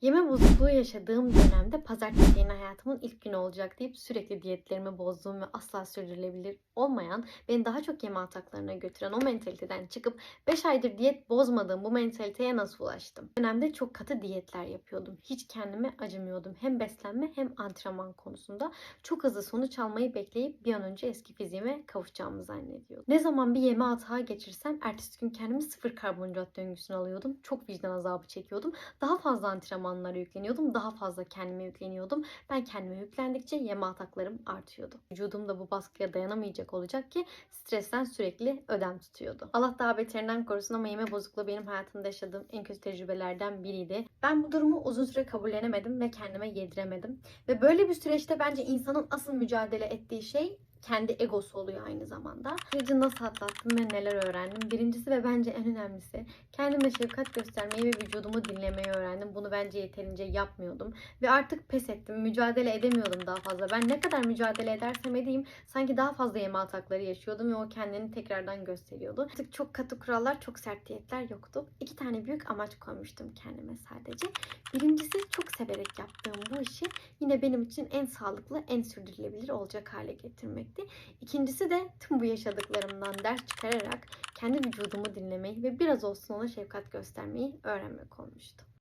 Yeme bozukluğu yaşadığım dönemde pazartesi yeni hayatımın ilk günü olacak deyip sürekli diyetlerimi bozduğum ve asla sürdürülebilir olmayan, beni daha çok yeme ataklarına götüren o mentaliteden çıkıp 5 aydır diyet bozmadığım bu mentaliteye nasıl ulaştım? Dönemde çok katı diyetler yapıyordum. Hiç kendime acımıyordum. Hem beslenme hem antrenman konusunda. Çok hızlı sonuç almayı bekleyip bir an önce eski fiziğime kavuşacağımı zannediyordum. Ne zaman bir yeme atağı geçirsem ertesi gün kendimi sıfır karbonhidrat döngüsüne alıyordum. Çok vicdan azabı çekiyordum. Daha fazla antrenmanlara yükleniyordum. Daha fazla kendime yükleniyordum. Ben kendime yüklendikçe yeme ataklarım artıyordu. Vücudum da bu baskıya dayanamayacak olacak ki stresten sürekli ödem tutuyordu. Allah daha beterinden korusun ama yeme bozukluğu benim hayatımda yaşadığım en kötü tecrübelerden biriydi. Ben bu durumu uzun süre kabullenemedim ve kendime yediremedim. Ve böyle bir süreçte bence insanın asıl mücadele ettiği şey kendi egosu oluyor aynı zamanda. Süreci nasıl atlattım ve neler öğrendim? Birincisi ve bence en önemlisi kendime şefkat göstermeyi ve vücudumu dinlemeyi öğrendim. Bunu bence yeterince yapmıyordum. Ve artık pes ettim. Mücadele edemiyordum daha fazla. Ben ne kadar mücadele edersem edeyim sanki daha fazla yeme atakları yaşıyordum ve o kendini tekrardan gösteriyordu. Artık çok katı kurallar, çok sert diyetler yoktu. İki tane büyük amaç koymuştum kendime sadece. Birincisi çok severek yaptığım bu işi yine benim için en sağlıklı, en sürdürülebilir olacak hale getirmekti. İkincisi de tüm bu yaşadıklarımdan ders çıkararak kendi vücudumu dinlemeyi ve biraz olsun ona şefkat göstermeyi öğrenmek olmuştu.